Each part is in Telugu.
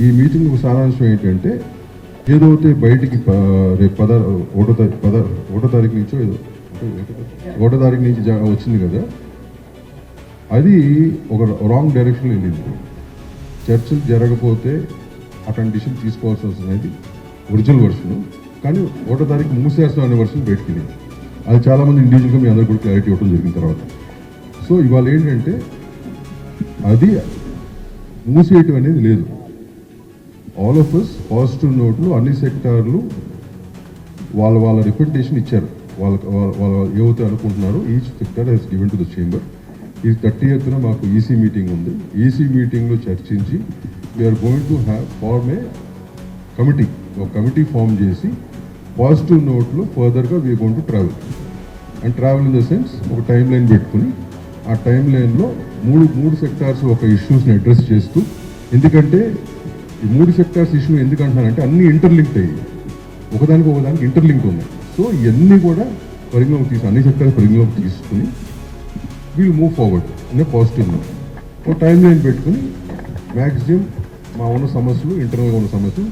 ఈ మీటింగ్ సారాంశం ఏంటంటే ఏదైతే బయటికి ప- రేపు పద ఒకటో తారీఖు పద ఒకటో తారీఖు నుంచో ఏదో ఒకటో తారీఖు నుంచి వచ్చింది కదా. అది ఒక రాంగ్ డైరెక్షన్లో వెళ్ళింది. చర్చలు జరగకపోతే అటువంటి డిసిషన్ తీసుకోవాల్సి వస్తుంది ఒరిజినల్ వర్షన్ కానీ ఒకటో తారీఖు మూసేస్తాం అనే వర్షన్ బయటికి వెళ్ళింది. అది చాలామంది ఇండివిజువల్గా మీ అందరు కూడా క్లారిటీ ఇవ్వడం జరిగిన తర్వాత. సో ఇవాళ ఏంటంటే అది మూసేయటం అనేది లేదు. ఆల్ ఆఫ్ అస్ పాజిటివ్ నోట్లు అన్ని సెక్టార్లు వాళ్ళ వాళ్ళ రిప్రజెంటేషన్ ఇచ్చారు. వాళ్ళ వాళ్ళ- వాళ్ళ ఏవైతే అనుకుంటున్నారో each sector has given to the chamber ఈ థర్టీ ఎత్తున మాకు ఈసీ మీటింగ్ ఉంది. ఈసీ మీటింగ్లో చర్చించి we are going to have form a committee ఒక కమిటీ ఫామ్ చేసి పాజిటివ్ నోట్లో ఫర్దర్గా we going to travel and travel in the sense ఒక టైం లైన్ పెట్టుకుని ఆ టైం లైన్లో మూడు మూడు సెక్టార్స్ ఒక ఇష్యూస్ని అడ్రస్ చేస్తూ ఎందుకంటే ఈ మూడు సెక్టార్స్ ఇష్యూ ఎందుకు అంటున్నానంటే అన్ని ఇంటర్లింక్డ్ అయ్యి ఒకదానికి ఒకదానికి ఇంటర్లింక్డ్ ఉన్నాయి. సో ఇవన్నీ కూడా పరిగణలోకి తీసు అన్ని సెక్టార్స్ పరిగణలోకి తీసుకుని వీల్ మూవ్ ఫార్వర్డ్ అనే పాజిటివ్ ఒక టైం లైన్ పెట్టుకుని మ్యాక్సిమం మా ఉన్న సమస్యలు ఇంటర్నల్గా ఉన్న సమస్యలు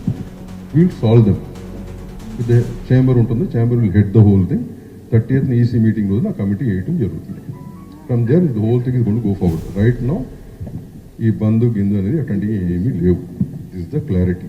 we'll solve them with chamber ఉంటుంది chamber will head the whole thing thirty eighth EC meeting రోజున ఆ కమిటీ వేయటం జరుగుతుంది. From there the whole thing is gonna go forward right no ఈ బంధు గిందు అనేది అట్లాంటివి ఏమీ లేవు. This the clarity